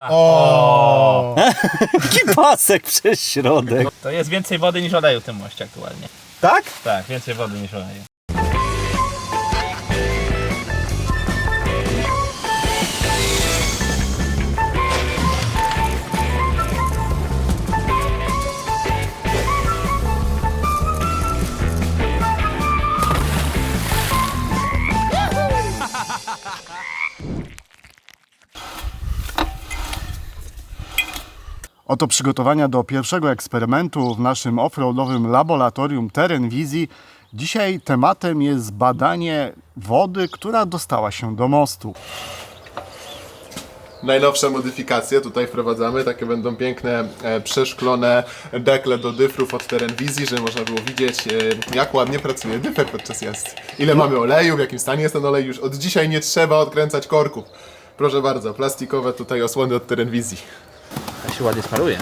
O! Taki pasek przez środek. To jest więcej wody niż oleju w tym moście aktualnie. Tak? Tak, więcej wody niż oleju. Oto przygotowania do pierwszego eksperymentu w naszym offroadowym laboratorium Teren Wizji. Dzisiaj tematem jest badanie wody, która dostała się do mostu. Najnowsze modyfikacje tutaj wprowadzamy, takie będą piękne, e, przeszklone dekle do dyfrów od Terenwizji, żeby można było widzieć e, jak ładnie pracuje dyfer podczas jazdy. Ile mamy oleju, w jakim stanie jest ten olej, już od dzisiaj nie trzeba odkręcać korków. Proszę bardzo, plastikowe tutaj osłony od Terenwizji. To się ładnie sparuje.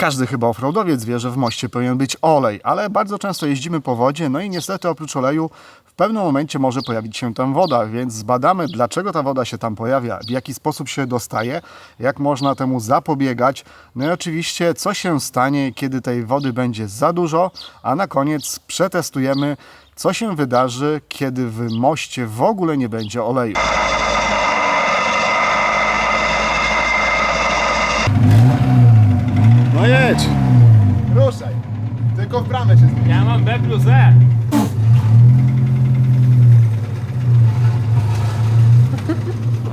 Każdy chyba offroadowiec wie, że w moście powinien być olej, ale bardzo często jeździmy po wodzie, no i niestety oprócz oleju w pewnym momencie może pojawić się tam woda, więc zbadamy dlaczego ta woda się tam pojawia, w jaki sposób się dostaje, jak można temu zapobiegać, no i oczywiście co się stanie, kiedy tej wody będzie za dużo, a na koniec przetestujemy, co się wydarzy, kiedy w moście w ogóle nie będzie oleju. Jedź! Ruszaj! Tylko w bramę się zmieni. Ja mam B plus E. No.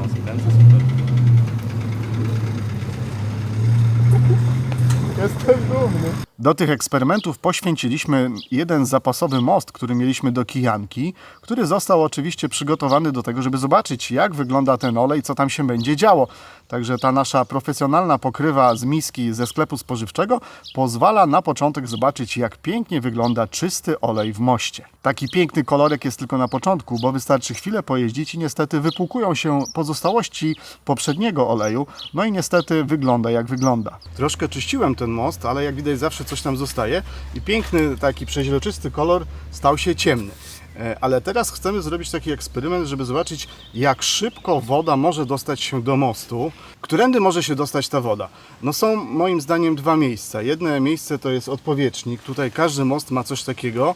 Jestem dumny. Do tych eksperymentów poświęciliśmy jeden zapasowy most, który mieliśmy do kijanki, który został oczywiście przygotowany do tego, żeby zobaczyć, jak wygląda ten olej, co tam się będzie działo. Także ta nasza profesjonalna pokrywa z miski ze sklepu spożywczego pozwala na początek zobaczyć, jak pięknie wygląda czysty olej w moście. Taki piękny kolorek jest tylko na początku, bo wystarczy chwilę pojeździć i niestety wypłukują się pozostałości poprzedniego oleju, no i niestety wygląda jak wygląda. Troszkę czyściłem ten most, ale jak widać zawsze coś tam zostaje i piękny taki przeźroczysty kolor stał się ciemny. E, Ale teraz chcemy zrobić taki eksperyment, żeby zobaczyć, jak szybko woda może dostać się do mostu. Którędy może się dostać ta woda? No są moim zdaniem dwa miejsca. Jedno miejsce to jest odpowietrznik. Tutaj każdy most ma coś takiego,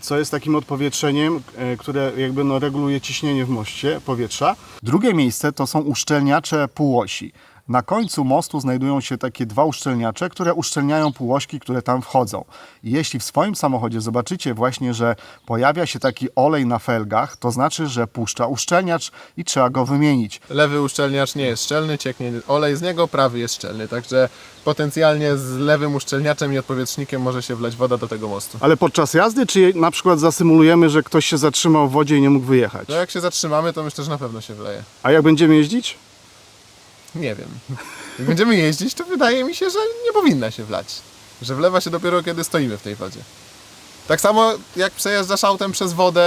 co jest takim odpowietrzeniem, e, które jakby no reguluje ciśnienie w moście powietrza. Drugie miejsce to są uszczelniacze półosi. Na końcu mostu znajdują się takie dwa uszczelniacze, które uszczelniają półośki, które tam wchodzą. I jeśli w swoim samochodzie zobaczycie właśnie, że pojawia się taki olej na felgach, to znaczy, że puszcza uszczelniacz i trzeba go wymienić. Lewy uszczelniacz nie jest szczelny, cieknie olej z niego, prawy jest szczelny, także potencjalnie z lewym uszczelniaczem i odpowietrznikiem może się wlać woda do tego mostu. Ale podczas jazdy, czy na przykład zasymulujemy, że ktoś się zatrzymał w wodzie i nie mógł wyjechać? No jak się zatrzymamy, to myślę, że na pewno się wleje. A jak będziemy jeździć? Nie wiem. Jak będziemy jeździć, to wydaje mi się, że nie powinna się wlać. Że wlewa się dopiero kiedy stoimy w tej wodzie. Tak samo jak przejeżdżasz autem przez wodę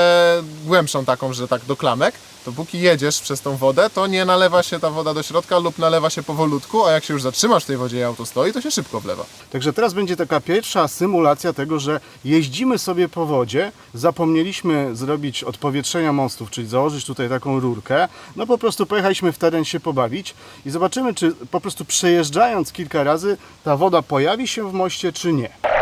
głębszą taką, że tak do klamek, to póki jedziesz przez tą wodę, to nie nalewa się ta woda do środka lub nalewa się powolutku, a jak się już zatrzymasz w tej wodzie i auto stoi, to się szybko wlewa. Także teraz będzie taka pierwsza symulacja tego, że jeździmy sobie po wodzie, zapomnieliśmy zrobić odpowietrzenia mostów, czyli założyć tutaj taką rurkę, no po prostu pojechaliśmy w teren się pobawić i zobaczymy, czy po prostu przejeżdżając kilka razy ta woda pojawi się w moście, czy nie.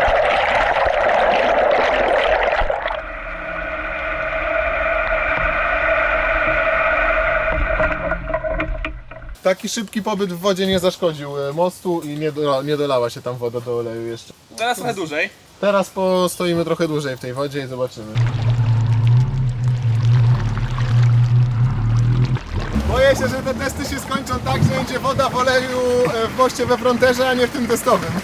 Taki szybki pobyt w wodzie nie zaszkodził e, mostu i nie, dola, nie dolała się tam woda do oleju jeszcze. Teraz trochę dłużej. Teraz postoimy trochę dłużej w tej wodzie i zobaczymy. Boję się, że te testy się skończą tak, że będzie woda w oleju e, w moście we fronterze, a nie w tym testowym.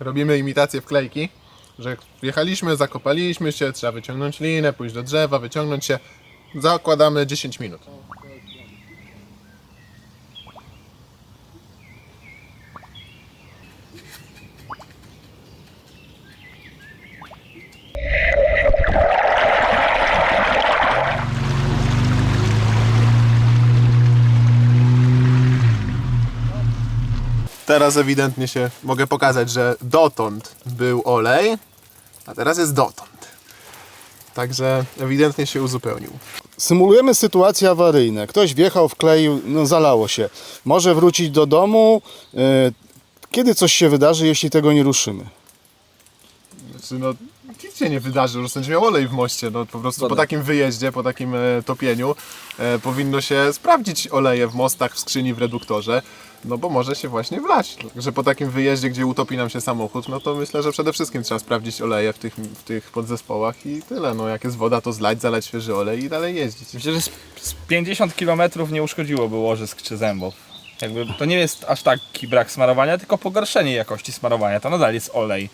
Robimy imitację wklejki, że jak zakopaliśmy się, trzeba wyciągnąć linę, pójść do drzewa, wyciągnąć się. Zakładamy 10 minut. Teraz ewidentnie się mogę pokazać, że dotąd był olej, a teraz jest dotąd. Także ewidentnie się uzupełnił. Symulujemy sytuacje awaryjne. Ktoś wjechał, wkleił, no zalało się. Może wrócić do domu. e, Kiedy coś się wydarzy, jeśli tego nie ruszymy? Znaczy, no, nic się nie wydarzy, że będzie miał olej w moście. No, po prostu po takim wyjeździe, po takim e, topieniu e, powinno się sprawdzić oleje w mostach, w skrzyni, w reduktorze. No bo może się właśnie wlać. Że po takim wyjeździe, gdzie utopi nam się samochód, no to myślę, że przede wszystkim trzeba sprawdzić oleje w tych, w tych podzespołach i tyle. No jak jest woda, to zlać, zalać świeży olej i dalej jeździć. Myślę, że z, z 50 km nie uszkodziłoby łożysk czy zębów. Jakby to nie jest aż taki brak smarowania, tylko pogorszenie jakości smarowania. To nadal jest olej.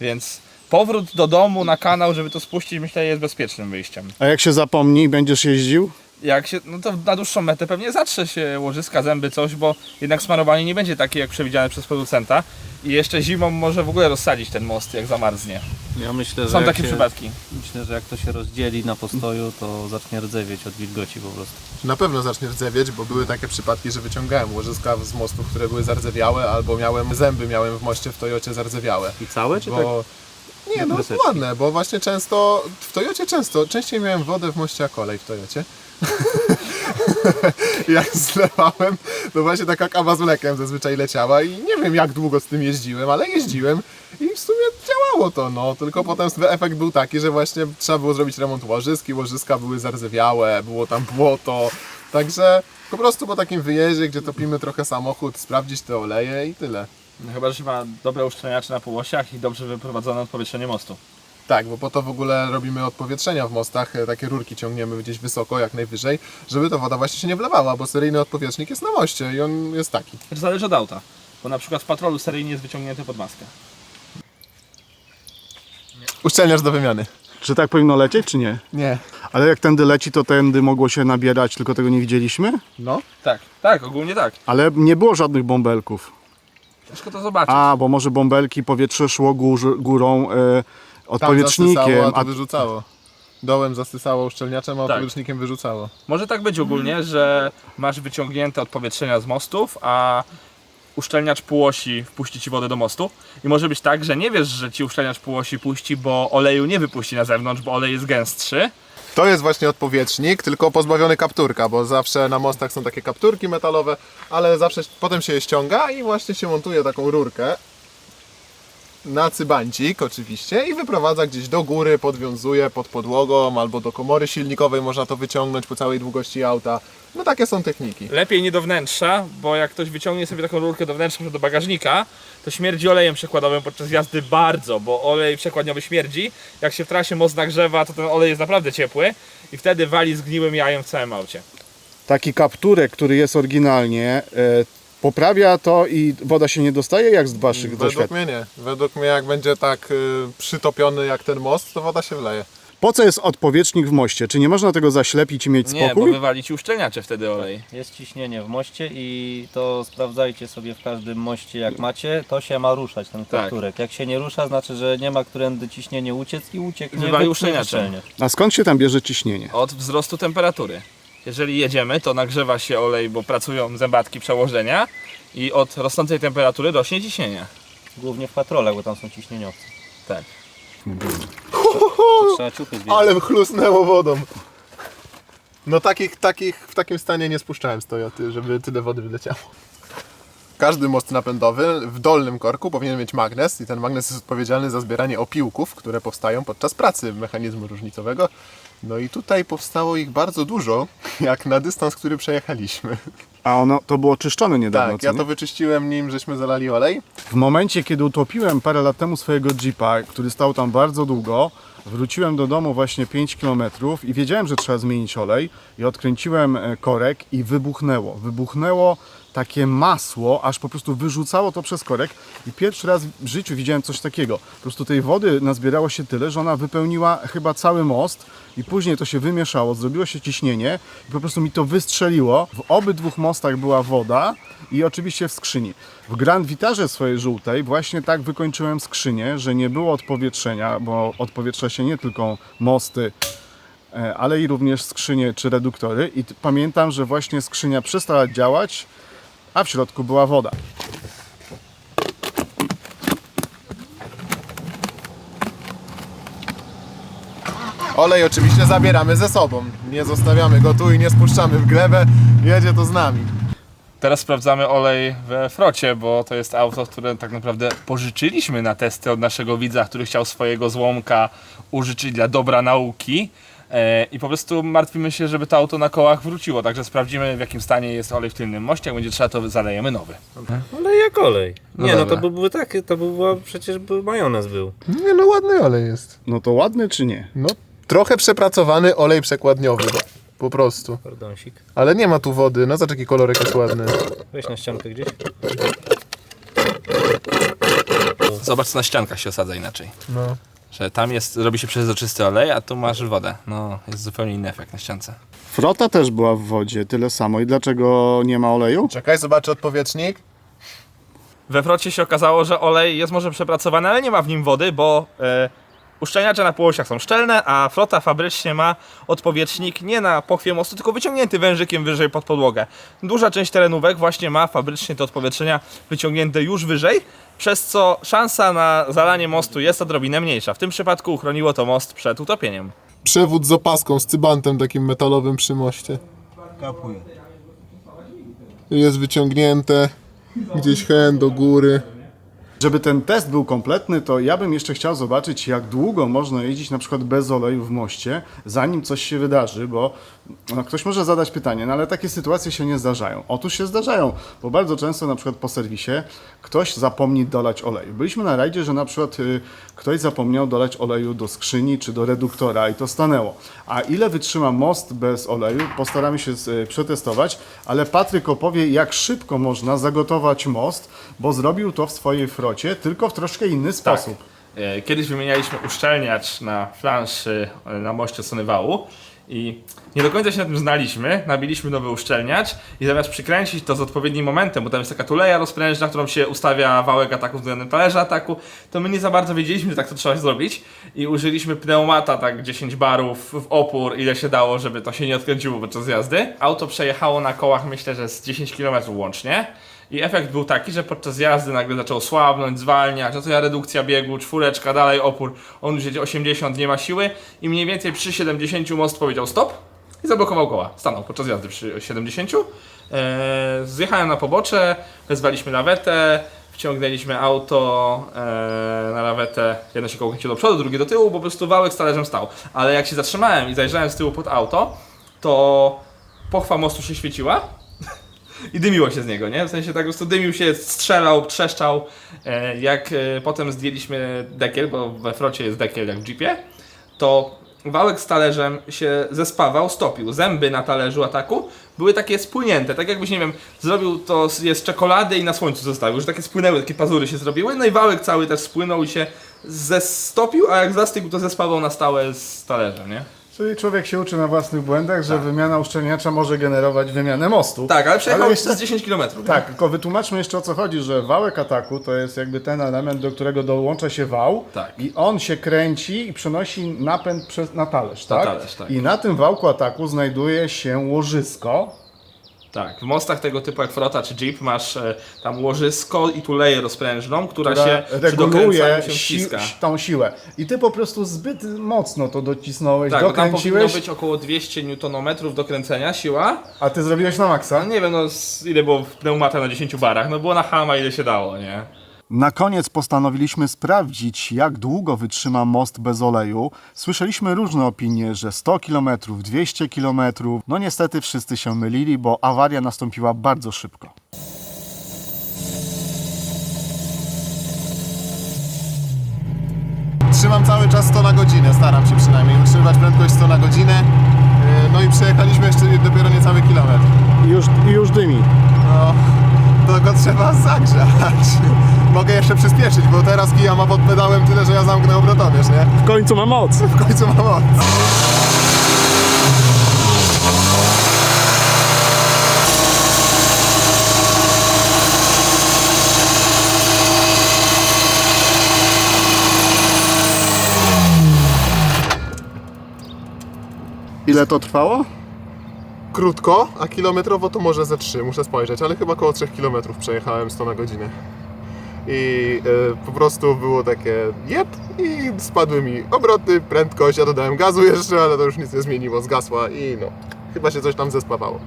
Więc powrót do domu na kanał, żeby to spuścić, myślę, jest bezpiecznym wyjściem. A jak się zapomni, będziesz jeździł? Jak się, no to na dłuższą metę pewnie zatrze się łożyska, zęby, coś, bo jednak smarowanie nie będzie takie jak przewidziane przez producenta. I jeszcze zimą może w ogóle rozsadzić ten most, jak zamarznie. Ja myślę, że Są takie się, przypadki. Myślę, że jak to się rozdzieli na postoju, to zacznie rdzewieć od wilgoci po prostu. Na pewno zacznie rdzewieć, bo były takie przypadki, że wyciągałem łożyska z mostów, które były zardzewiałe, albo miałem zęby miałem w moście w Toyocie zardzewiałe. I całe, czy tak? Nie, no kreseczki? ładne, bo właśnie często, w Toyocie często, częściej miałem wodę w moście jak olej w Toyocie. jak zlewałem, no właśnie taka kawa z mlekiem zazwyczaj leciała i nie wiem jak długo z tym jeździłem, ale jeździłem i w sumie działało to, no. Tylko potem efekt był taki, że właśnie trzeba było zrobić remont łożysk i łożyska były zardzewiałe, było tam błoto, także po prostu po takim wyjeździe, gdzie topimy trochę samochód, sprawdzić te oleje i tyle. No chyba, że się ma dobre uszczelniacze na półosiach i dobrze wyprowadzone odpowietrzenie mostu. Tak, bo po to w ogóle robimy odpowietrzenia w mostach, e, takie rurki ciągniemy gdzieś wysoko, jak najwyżej, żeby ta woda właśnie się nie wlewała, bo seryjny odpowietrznik jest na moście i on jest taki. Też zależy od auta, bo na przykład w patrolu seryjnie jest wyciągnięty pod maskę. Uszczelniacz do wymiany. Czy tak powinno lecieć, czy nie? Nie. Ale jak tędy leci, to tędy mogło się nabierać, tylko tego nie widzieliśmy? No. Tak, tak, ogólnie tak. Ale nie było żadnych bąbelków. Ciężko to zobaczyć. A, bo może bąbelki, powietrze szło gór, górą e, Tam odpowietrznikiem. zasysało, a a to wyrzucało. Dołem zasysało uszczelniaczem, a Tak. odpowietrznikiem wyrzucało. Może tak być ogólnie, że masz wyciągnięte odpowietrzenia z mostów, a uszczelniacz półosi wpuści ci wodę do mostu. I może być tak, że nie wiesz, że ci uszczelniacz półosi puści, bo oleju nie wypuści na zewnątrz, bo olej jest gęstszy. To jest właśnie odpowietrznik, tylko pozbawiony kapturka, bo zawsze na mostach są takie kapturki metalowe, ale zawsze potem się je ściąga i właśnie się montuje taką rurkę na cybancik oczywiście i wyprowadza gdzieś do góry, podwiązuje pod podłogą albo do komory silnikowej można to wyciągnąć po całej długości auta. No takie są techniki. Lepiej nie do wnętrza, bo jak ktoś wyciągnie sobie taką rurkę do wnętrza, do bagażnika, to śmierdzi olejem przekładowym podczas jazdy bardzo, bo olej przekładniowy śmierdzi. Jak się w trasie most nagrzewa, to ten olej jest naprawdę ciepły i wtedy wali zgniłym jajem w całym aucie. Taki kapturek, który jest oryginalnie, e, poprawia to i woda się nie dostaje, jak z waszych Według doświadczeń. mnie nie. Według mnie jak będzie tak y, przytopiony jak ten most, to woda się wleje. Po co jest odpowietrznik w moście? Czy nie można tego zaślepić i mieć Nie, bo spokój? wywali ci uszczelniacze wtedy olej. Jest ciśnienie w moście i to sprawdzajcie sobie w każdym moście jak macie, to się ma ruszać ten Tak. kapturek. Jak się nie rusza, znaczy, że nie ma którędy ciśnienie uciec i ucieknie Wywali wypchnie uszczelniaczem. uszczelniacz. A skąd się tam bierze ciśnienie? Od wzrostu temperatury. Jeżeli jedziemy, to nagrzewa się olej, bo pracują zębatki przełożenia i od rosnącej temperatury rośnie ciśnienie. Głównie w patrolach, bo tam są ciśnieniowce. Tak. To trzeba ciuchy zbierać. Ale chlusnęło wodą. No takich, takich w takim stanie nie spuszczałem z Toyoty, żeby tyle wody wyleciało. Każdy most napędowy w dolnym korku powinien mieć magnes i ten magnes jest odpowiedzialny za zbieranie opiłków, które powstają podczas pracy mechanizmu różnicowego. No i tutaj powstało ich bardzo dużo, jak na dystans, który przejechaliśmy. A ono to było czyszczone niedawno, Tak, ja nie? to wyczyściłem nim, żeśmy zalali olej. W momencie, kiedy utopiłem parę lat temu swojego Jeepa, który stał tam bardzo długo, wróciłem do domu właśnie 5 km i wiedziałem, że trzeba zmienić olej i odkręciłem e, korek i wybuchnęło. Wybuchnęło takie masło, aż po prostu wyrzucało to przez korek i pierwszy raz w życiu widziałem coś takiego. Po prostu tej wody nazbierało się tyle, że ona wypełniła chyba cały most i później to się wymieszało, zrobiło się ciśnienie i po prostu mi to wystrzeliło. W obydwu mostach była woda i oczywiście w skrzyni. W Grand Vitarze swojej żółtej właśnie tak wykończyłem skrzynię, że nie było odpowietrzenia, bo odpowietrza się nie tylko mosty, e, ale i również skrzynie czy reduktory i pamiętam, że właśnie skrzynia przestała działać, a w środku była woda. Olej oczywiście zabieramy ze sobą. Nie zostawiamy go tu i nie spuszczamy w glebę. Jedzie to z nami. Teraz sprawdzamy olej we frocie, bo to jest auto, które tak naprawdę pożyczyliśmy na testy od naszego widza, który chciał swojego złomka użyczyć dla dobra nauki. E, I po prostu martwimy się, żeby to auto na kołach wróciło, także sprawdzimy w jakim stanie jest olej w tylnym moście, jak będzie trzeba to zalejemy nowy. Olej jak olej. No Nie no, dobra. to by były takie, to by była, przecież by majonez był. Nie no, ładny olej jest. No to ładny czy nie? No, trochę przepracowany olej przekładniowy. Po prostu. Pardonsik. Ale nie ma tu wody. No zobacz jaki kolorek jest ładny. Weź na ściankę gdzieś. Zobacz, co na ściankach się osadza inaczej. No. Że tam jest, robi się przezroczysty olej, a tu masz wodę. No, jest zupełnie inny efekt na ściance. Frota też była w wodzie, tyle samo. I dlaczego nie ma oleju? Czekaj, zobaczę odpowietrznik. We Frocie się okazało, że olej jest może przepracowany, ale nie ma w nim wody, bo e, uszczelniacze na półosiach są szczelne, a flota fabrycznie ma odpowietrznik nie na pochwie mostu, tylko wyciągnięty wężykiem wyżej pod podłogę. Duża część terenówek właśnie ma fabrycznie te odpowietrzenia wyciągnięte już wyżej, przez co szansa na zalanie mostu jest odrobinę mniejsza. W tym przypadku uchroniło to most przed utopieniem. Przewód z opaską, z cybantem takim metalowym przy moście. Jest wyciągnięte. Gdzieś hen do góry. Żeby ten test był kompletny, to ja bym jeszcze chciał zobaczyć, jak długo można jeździć na przykład bez oleju w moście, zanim coś się wydarzy, bo no, ktoś może zadać pytanie, no ale takie sytuacje się nie zdarzają. Otóż się zdarzają, bo bardzo często na przykład po serwisie ktoś zapomni dolać oleju. Byliśmy na rajdzie, że na przykład y, ktoś zapomniał dolać oleju do skrzyni czy do reduktora i to stanęło. A ile wytrzyma most bez oleju, postaramy się y, przetestować, ale Patryk opowie, jak szybko można zagotować most, bo zrobił to w swojej frocie, tylko w troszkę inny sposób. E, Kiedyś wymienialiśmy uszczelniacz na flanszy e, na moście strony wału i nie do końca się na tym znaliśmy. Nabiliśmy nowy uszczelniacz i zamiast przykręcić to z odpowiednim momentem, bo tam jest taka tuleja rozprężna, którą się ustawia wałek ataku względem talerza ataku, to my nie za bardzo wiedzieliśmy, że tak to trzeba zrobić i użyliśmy pneumata tak 10 barów w opór, ile się dało, żeby to się nie odkręciło podczas jazdy. Auto przejechało na kołach myślę, że z 10 km łącznie. I efekt był taki, że podczas jazdy nagle zaczął słabnąć, zwalniać, no to ja redukcja biegu, czwóreczka, dalej opór, on już jedzie 80, nie ma siły i mniej więcej przy 70 most powiedział stop i zablokował koła. Stanął podczas jazdy przy 70. Eee, zjechałem na pobocze, wezwaliśmy lawetę, wciągnęliśmy auto eee, na lawetę, jedno się koło do przodu, drugie do tyłu, po prostu wałek z talerzem stał. Ale jak się zatrzymałem i zajrzałem z tyłu pod auto, to pochwa mostu się świeciła i dymiło się z niego, nie? W sensie tak po prostu dymił się, strzelał, trzeszczał. E, Jak e, potem zdjęliśmy dekiel, bo we frocie jest dekiel jak w jeepie, to wałek z talerzem się zespawał, stopił. Zęby na talerzu ataku były takie spłynięte, tak jakbyś, nie wiem, zrobił to z, czekolady i na słońcu zostawił, że takie spłynęły, takie pazury się zrobiły, no i wałek cały też spłynął i się zestopił, a jak zastygł, to zespawał na stałe z talerzem, nie? Czyli człowiek się uczy na własnych błędach, że wymiana uszczelniacza może generować wymianę mostu. Tak, ale przejechał jeszcze- z 10 km. Tak, tylko wytłumaczmy jeszcze o co chodzi, że wałek ataku to jest jakby ten element, do którego dołącza się wał Tak. i on się kręci i przenosi napęd przez, na talerz, tak? talerz, tak. I na tym wałku ataku znajduje się łożysko, Tak, w mostach tego typu jak Frota czy Jeep masz e, tam łożysko i tuleję rozprężną, która, która się przy reguluje dokręcaniu się si- ściska. tą siłę. I ty po prostu zbyt mocno to docisnąłeś, Tak, bo tam powinno dokręciłeś, być około 200 Nm do kręcenia siła. a ty zrobiłeś na maksa. No nie wiem, no z- ile było pneumata na 10 barach, no było na hama ile się dało, nie? Na koniec postanowiliśmy sprawdzić, jak długo wytrzyma most bez oleju. Słyszeliśmy różne opinie, że 100 km, 200 km. No niestety wszyscy się mylili, bo awaria nastąpiła bardzo szybko. Trzymam cały czas 100 na godzinę, staram się przynajmniej utrzymywać prędkość 100 na godzinę. Yy, No i przejechaliśmy jeszcze dopiero niecały kilometr. I już, już dymi. No, to go trzeba zagrzać. Mogę jeszcze przyspieszyć, bo teraz kija ma pod pedałem tyle, że ja zamknę obrotowierz, nie? W końcu ma moc. W końcu ma moc. Ile to trwało? Krótko, a kilometrowo to może ze 3, muszę spojrzeć, ale chyba około 3 km przejechałem 100 na godzinę. i e, po prostu było takie jeb i spadły mi obroty, prędkość, ja dodałem gazu jeszcze, ale to już nic nie zmieniło, zgasła i no, chyba się coś tam zespawało.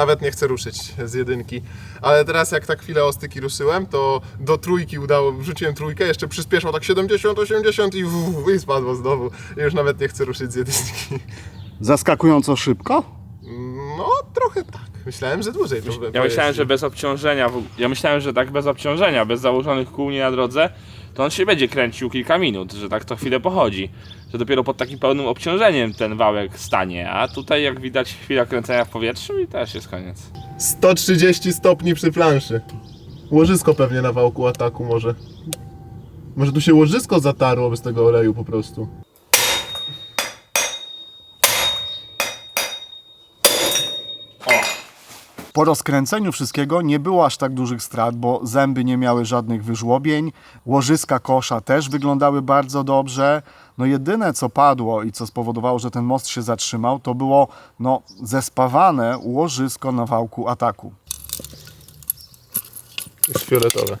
Nawet nie chcę ruszyć z jedynki. Ale teraz jak tak chwilę o styki ruszyłem, to do trójki udało, wrzuciłem trójkę, jeszcze przyspieszyło tak 70, 80 i, w, i spadło znowu. I już nawet nie chcę ruszyć z jedynki. Zaskakująco szybko? No, trochę tak. Myślałem, że dłużej to Ja myślałem, że bez obciążenia, w- ja myślałem, że tak bez obciążenia, bez założonych kół nie na drodze, to on się będzie kręcił kilka minut, że tak to chwilę pochodzi. Że dopiero pod takim pełnym obciążeniem ten wałek stanie, a tutaj jak widać chwila kręcenia w powietrzu i też jest koniec. 130 stopni przy planszy. Łożysko pewnie na wałku ataku może. Może tu się łożysko zatarło bez tego oleju po prostu. Po rozkręceniu wszystkiego nie było aż tak dużych strat, bo zęby nie miały żadnych wyżłobień, łożyska kosza też wyglądały bardzo dobrze. No jedyne co padło i co spowodowało, że ten most się zatrzymał, to było no, zespawane łożysko na wałku ataku. Jest fioletowe.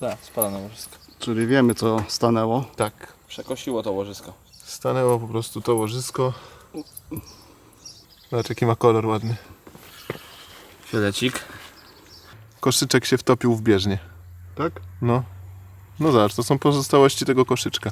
Tak, spada na łożysko. Czyli wiemy co stanęło. Tak. Przekosiło to łożysko. Stanęło po prostu to łożysko. Zobacz jaki ma kolor ładny. Koszyczek się wtopił w bieżnię. Tak? No. No zobacz, to są pozostałości tego koszyczka.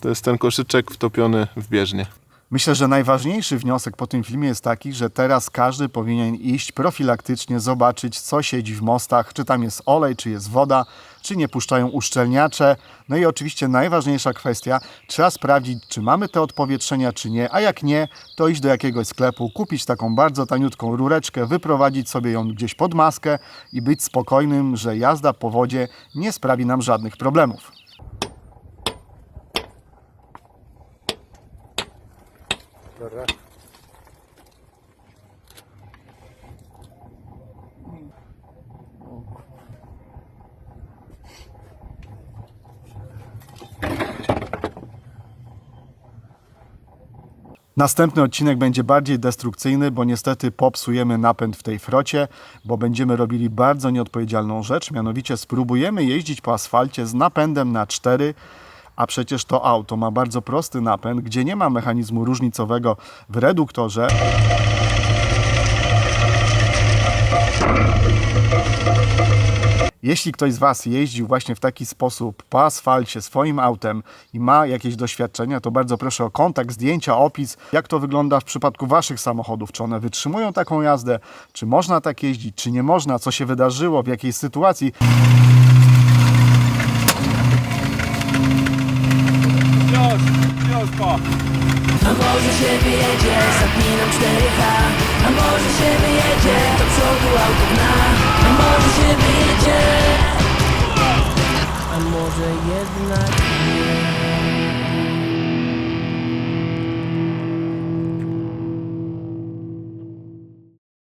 To jest ten koszyczek wtopiony w bieżnię. Myślę, że najważniejszy wniosek po tym filmie jest taki, że teraz każdy powinien iść profilaktycznie, zobaczyć, co siedzi w mostach, czy tam jest olej, czy jest woda, czy nie puszczają uszczelniacze. No i oczywiście najważniejsza kwestia, trzeba sprawdzić, czy mamy te odpowietrzenia, czy nie, a jak nie, to iść do jakiegoś sklepu, kupić taką bardzo taniutką rureczkę, wyprowadzić sobie ją gdzieś pod maskę i być spokojnym, że jazda po wodzie nie sprawi nam żadnych problemów. Następny odcinek będzie bardziej destrukcyjny, bo niestety popsujemy napęd w tej frocie, bo będziemy robili bardzo nieodpowiedzialną rzecz, mianowicie spróbujemy jeździć po asfalcie z napędem na 4, a przecież to auto ma bardzo prosty napęd, gdzie nie ma mechanizmu różnicowego w reduktorze. Jeśli ktoś z Was jeździł właśnie w taki sposób po asfalcie swoim autem i ma jakieś doświadczenia, to bardzo proszę o kontakt, zdjęcia, opis, jak to wygląda w przypadku Waszych samochodów. Czy one wytrzymują taką jazdę, czy można tak jeździć, czy nie można, co się wydarzyło, w jakiej sytuacji. Już, już po. A może się wyjedzie, zapinam 4H A może się wyjedzie, do przodu auto gna Może się wyjedzie A może jednak nie